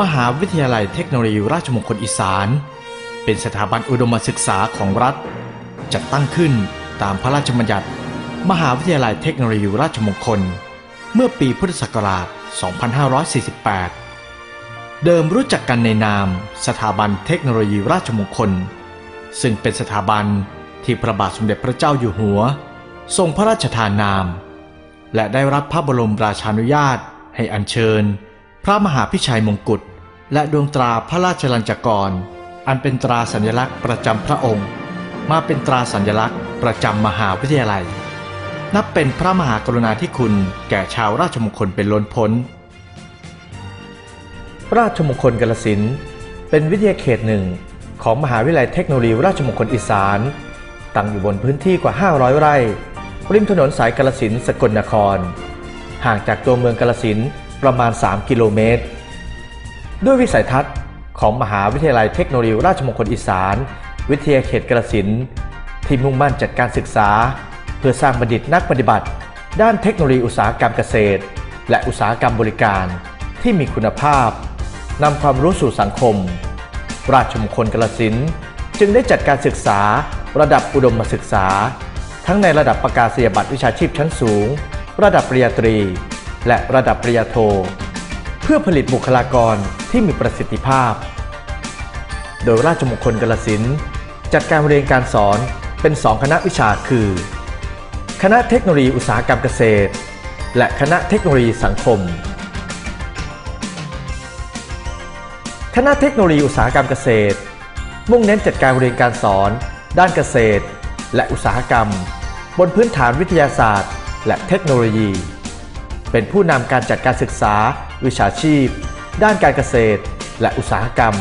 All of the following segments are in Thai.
มหาวิทยาลัยเทคโนโลยีราชมงคลอีสาน เป็นสถาบันอุดมศึกษาของรัฐ จัดตั้งขึ้นตามพระราชบัญญัติ มหาวิทยาลัยเทคโนโลยีราชมงคล เมื่อปีพุทธศักราช 2548 เดิมรู้จักกันในนาม สถาบันเทคโนโลยีราชมงคล ซึ่งเป็นสถาบันที่พระบาทสมเด็จพระเจ้าอยู่หัว ทรงพระราชทานนาม และได้รับพระบรมราชานุญาตให้อัญเชิญ พระมหาพิชัยมงกุฎและดวงตราพระราชลัญจกร อันเป็นตราสัญลักษณ์ประจำพระองค์ มาเป็นตราสัญลักษณ์ประจำมหาวิทยาลัย นับเป็นพระมหากรุณาธิคุณแก่ชาวราชมงคลเป็นล้นพ้น ราชมงคลกาลสินเป็นวิทยาเขตหนึ่งของมหาวิทยาลัยเทคโนโลยีราชมงคลอีสาน ตั้งอยู่บนพื้นที่กว่า 500 ไร่ริมถนนสายกาลสินสกลนคร ห่างจากตัวเมืองกาลสิน ประมาณ 3 กิโลเมตร ด้วยวิสัยทัศน์ของมหาวิทยาลัยเทคโนโลยีราชมงคลอีสาน วิทยาเขตกาลสินที่มุ่งมั่นจัดการศึกษา เพื่อสร้างบัณฑิตนักปฏิบัติ ด้านเทคโนโลยีอุตสาหกรรมเกษตร และอุตสาหกรรมบริการที่มีคุณภาพนำความรู้สู่สังคม ราชมงคลกาลสินจึงได้จัดการศึกษาระดับอุดมศึกษา ทั้งในระดับประกาศนียบัตรวิชาชีพชั้นสูง ระดับปริญญาตรี และระดับปริญญาโท เพื่อผลิตบุคลากรที่มีประสิทธิภาพ โดยราชมงคลกาลสินจัดการเรียนการสอนเป็นสองคณะวิชาคือ คณะเทคโนโลยีอุตสาหกรรมเกษตร และคณะเทคโนโลยีสังคม คณะเทคโนโลยีอุตสาหกรรมเกษตร มุ่งเน้นจัดการเรียนการสอน ด้านเกษตร และอุตสาหกรรม บนพื้นฐานวิทยาศาสตร์ และเทคโนโลยี เป็นผู้นำการจัดการศึกษา วิชาชีพ ด้านการเกษตร และอุตสาหกรรม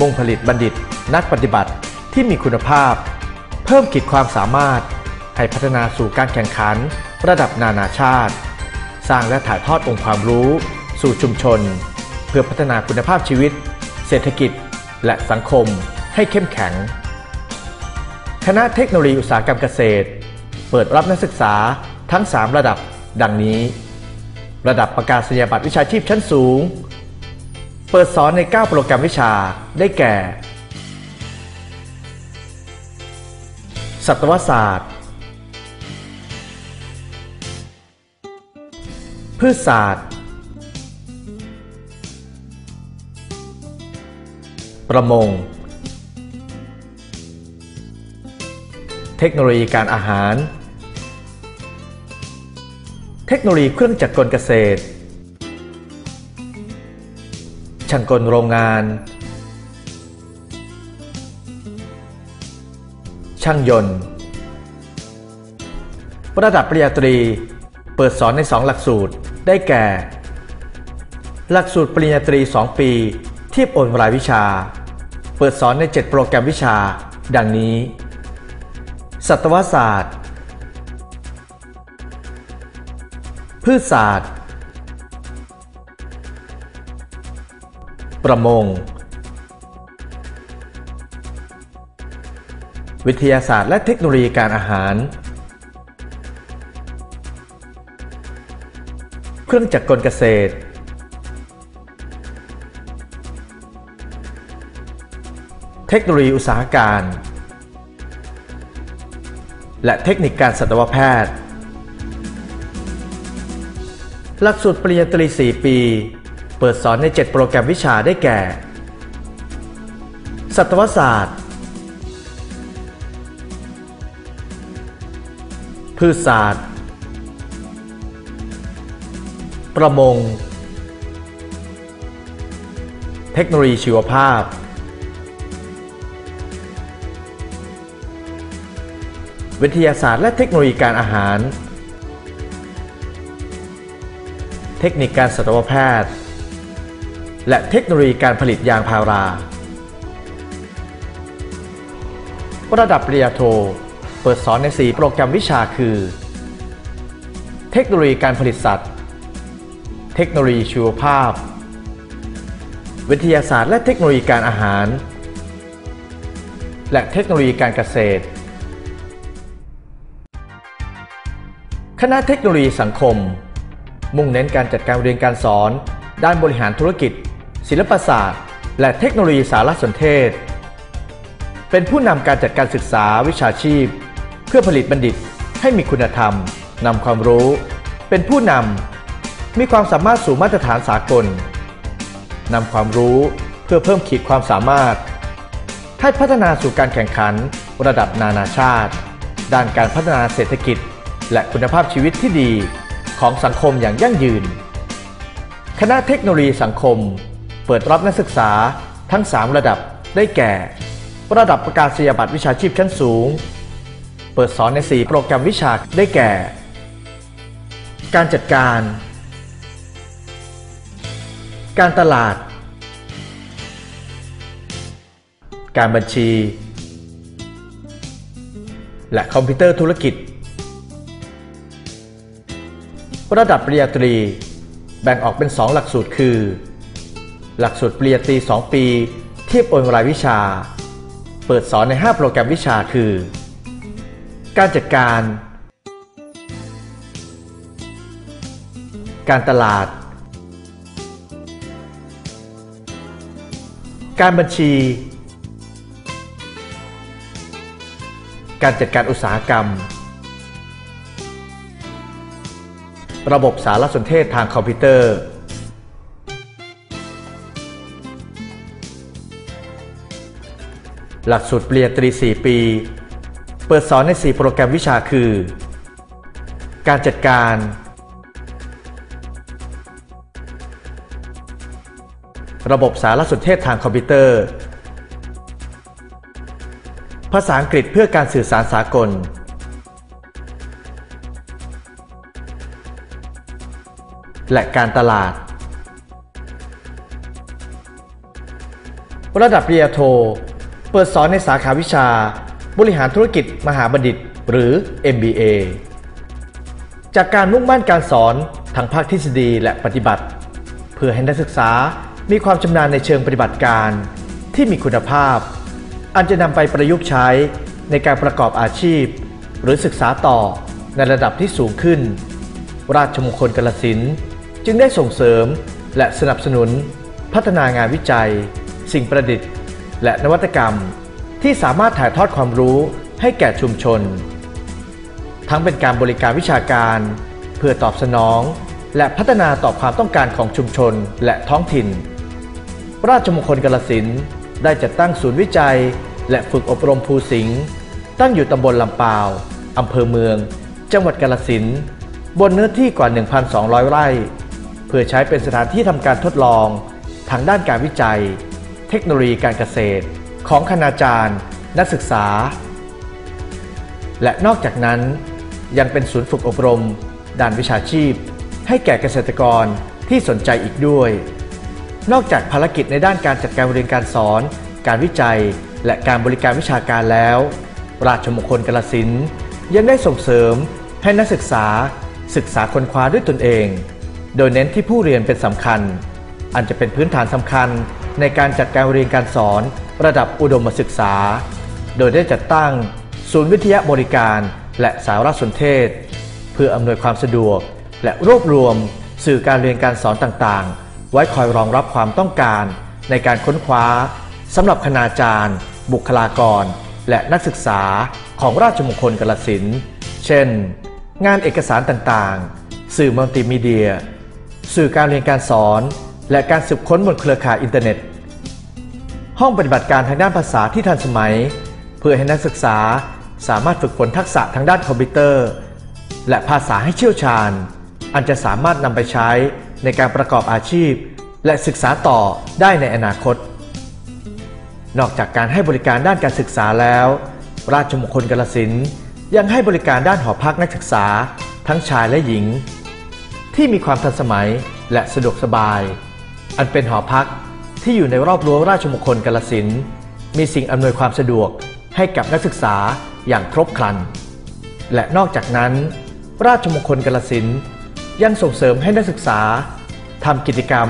มุ่งผลิตบัณฑิต นักปฏิบัติที่มีคุณภาพ เพิ่มขีดความสามารถ ให้พัฒนาสู่การแข่งขัน ระดับนานาชาติ สร้างและถ่ายทอดองค์ความรู้ สู่ชุมชน เพื่อพัฒนาคุณภาพชีวิต เศรษฐกิจ และสังคมให้เข้มแข็ง คณะเทคโนโลยีอุตสาหกรรมเกษตร เปิดรับนักศึกษาทั้ง 3 ระดับดังนี้ ระดับประกาศนียบัตรวิชาชีพชั้นสูง เปิดสอนใน 9 โปรแกรมวิชาได้แก่ สัตวศาสตร์ พืชศาสตร์ ประมง เทคโนโลยีการอาหาร ทคโนโลยีเครื่องจักรกลเกษตร ช่างกลโรงงาน ช่างยนต์ ระดับปริญญาตรี เปิดสอนใน 2 หลักสูตร ได้แก่ หลักสูตรปริญญาตรี 2 ปี เทียบโอนรายวิชา เปิดสอนใน 7 โปรแกรมวิชา ดังนี้ สัตวศาสตร์ พืชศาสตร์ ประมง วิทยาศาสตร์และเทคโนโลยีการอาหาร เครื่องจักรกลเกษตร เทคโนโลยีอุตสาหการ และเทคนิคการสัตวแพทย์ หลักสูตรปริญญาตรี 4 ปี เปิดสอนใน 7 โปรแกรมวิชาได้แก่ สัตวศาสตร์ พืชศาสตร์ ประมง เทคโนโลยีชีวภาพ วิทยาศาสตร์และเทคโนโลยีการอาหาร เทคนิคการสัตวแพทย์ และเทคโนโลยีการผลิตยางพารา ระดับปริญญาโท เปิดสอนใน 4 โปรแกรมวิชาคือ เทคโนโลยีการผลิตสัตว์ เทคโนโลยีชีวภาพ วิทยาศาสตร์และเทคโนโลยีการอาหาร และเทคโนโลยีการเกษตร คณะเทคโนโลยีสังคม มุ่งเน้นการจัดการเรียนการสอน ด้านบริหารธุรกิจ ศิลปศาสตร์ และเทคโนโลยีสารสนเทศ เป็นผู้นำการจัดการศึกษาวิชาชีพ เพื่อผลิตบัณฑิตให้มีคุณธรรมนำความรู้ เป็นผู้นำมีความสามารถสู่มาตรฐานสากลนำความรู้เพื่อเพิ่มขีดความสามารถให้พัฒนาสู่การแข่งขันระดับนานาชาติ ด้านการพัฒนาเศรษฐกิจ และคุณภาพชีวิตที่ดี ของสังคมอย่างยั่งยืน คณะเทคโนโลยีสังคม เปิดรับนักศึกษาทั้ง 3 ระดับได้แก่ ระดับประกาศนียบัตรวิชาชีพชั้นสูง เปิดสอนใน 4 โปรแกรมวิชาได้แก่ การจัดการ การตลาด การบัญชี และคอมพิวเตอร์ธุรกิจ ระดับปริญญาตรี แบ่งออกเป็น 2 หลักสูตรคือ หลักสูตรปริญญาตรี 2 ปี เทียบโอนรายวิชา เปิดสอนใน 5 โปรแกรมวิชาคือ การจัดการ การตลาด การบัญชี การจัดการอุตสาหกรรม ระบบสารสนเทศทางคอมพิวเตอร์ หลักสูตรปริญญาตรี 4 ปี เปิดสอนใน 4 โปรแกรมวิชาคือ การจัดการ ระบบสารสนเทศทางคอมพิวเตอร์ ภาษาอังกฤษเพื่อการสื่อสารสากล และการตลาด ระดับปริญญาโท เปิดสอนในสาขาวิชา บริหารธุรกิจมหาบัณฑิต หรือ MBA จากการมุ่งมั่นการสอนทั้งภาคทฤษฎีและปฏิบัติ เพื่อให้นักศึกษามีความชำนาญในเชิงปฏิบัติการที่มีคุณภาพ อันจะนำไปประยุกต์ใช้ในการประกอบอาชีพ หรือศึกษาต่อในระดับที่สูงขึ้น ราชมงคลกาลสิน์ จึงได้ส่งเสริมและสนับสนุน พัฒนางานวิจัย สิ่งประดิษฐ์ และนวัตกรรม ที่สามารถถ่ายทอดความรู้ให้แก่ชุมชน ทั้งเป็นการบริการวิชาการ เพื่อตอบสนอง และพัฒนาต่อความต้องการของชุมชนและท้องถิ่น ราชมงคลกาลสินธุ์ได้จัดตั้งศูนย์วิจัย และฝึกอบรมภูสิงห์ตั้งอยู่ตำบลลำปาวอำเภอเมือง จังหวัดกาลสินธุ์บนเนื้อที่กว่า 1,200 ไร่ พื่อใช้เป็นสถานที่ทำการทดลองทางด้านการวิจัย เทคโนโลยีการเกษตร ของคณาจารย์ นักศึกษา และนอกจากนั้นยังเป็นศูนย์ฝึกอบรม ด้านวิชาชีพ ให้แก่เกษตรกรที่สนใจอีกด้วย นอกจากภารกิจในด้านการจัดการเรียนการสอน การวิจัย และการบริการวิชาการแล้ว ราชมงคลกาลสินยังได้ส่งเสริมให้นักศึกษาศึกษาค้นคว้าด้วยตนเอง โดยเน้นที่ผู้เรียนเป็นสำคัญ อันจะเป็นพื้นฐานสำคัญในการจัดการเรียนการสอนระดับอุดมศึกษา โดยได้จัดตั้ง ศูนย์วิทยาบริการ และสารสนเทศ เพื่ออำนวยความสะดวก และรวบรวม สื่อการเรียนการสอนต่างๆ ไว้คอยรองรับความต้องการ ในการค้นคว้าสำหรับคณาจารย์ บุคลากร และนักศึกษาของราชมงคลกาลสินเช่น งานเอกสารต่างๆ สื่อมัลติมีเดีย สื่อการเรียนการสอน และการสืบค้นบนเครือข่ายอินเทอร์เน็ต ห้องปฏิบัติการทางด้านภาษาที่ทันสมัย เพื่อให้นักศึกษาสามารถฝึกฝนทักษะทางด้านคอมพิวเตอร์ และภาษาให้เชี่ยวชาญ อันจะสามารถนำไปใช้ในการประกอบอาชีพ และศึกษาต่อได้ในอนาคต นอกจากการให้บริการด้านการศึกษาแล้ว ราชมงคลกาลสินยังให้บริการด้านหอพักนักศึกษา ทั้งชายและหญิง ที่มีความทันสมัยและสะดวกสบาย อันเป็นหอพักที่อยู่ในรอบรั้วราชมงคลกาลสินมีสิ่งอำนวยความสะดวกให้กับนักศึกษาอย่างครบครัน และนอกจากนั้น ราชมงคลกาลสินยังส่งเสริมให้นักศึกษาทำกิจกรรม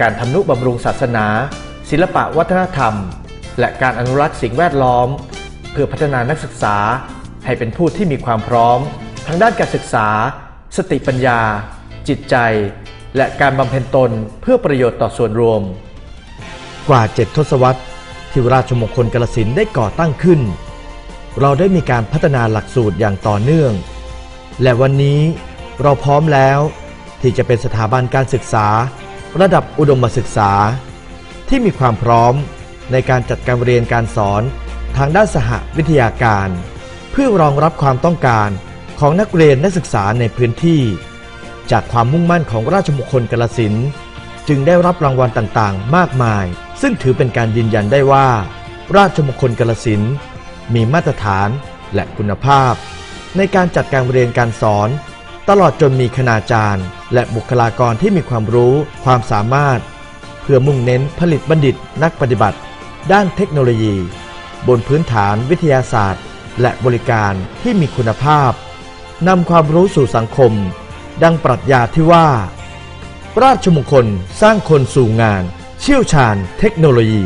การทำนุบำรุงศาสนา ศิลปะวัฒนธรรม และการอนุรักษ์สิ่งแวดล้อม เพื่อพัฒนานักศึกษาให้เป็นผู้ที่มีความพร้อม ทั้งด้านการศึกษา สติปัญญา จิตใจ และการบำเพ็ญตนเพื่อประโยชน์ต่อส่วนรวม กว่า7ทศวรรษที่ราชมงคลกาลสินได้ก่อตั้งขึ้น เราได้มีการพัฒนาหลักสูตรอย่างต่อเนื่อง และวันนี้เราพร้อมแล้วที่จะเป็นสถาบันการศึกษา ระดับอุดมศึกษา ที่มีความพร้อมในการจัดการเรียนการสอนทางด้านสหวิทยาการ เพื่อรองรับความต้องการของนักเรียนนักศึกษาในพื้นที่ จากความมุ่งมั่นของราชมงคลกาลสินจึงได้รับรางวัลต่างๆ มากมาย ซึ่งถือเป็นการยืนยันได้ว่า ราชมงคลกาลสินมีมาตรฐานและคุณภาพ ในการจัดการเรียนการสอน ตลอดจนมีคณาจารย์ และบุคลากรที่มีความรู้ความสามารถ เพื่อมุ่งเน้นผลิตบัณฑิตนักปฏิบัติ ด้านเทคโนโลยี บนพื้นฐานวิทยาศาสตร์ และบริการที่มีคุณภาพนำความรู้สู่สังคม ดังปรัชญาที่ว่า ราชมงคลสร้างคนสู่งาน เชี่ยวชาญเทคโนโลยี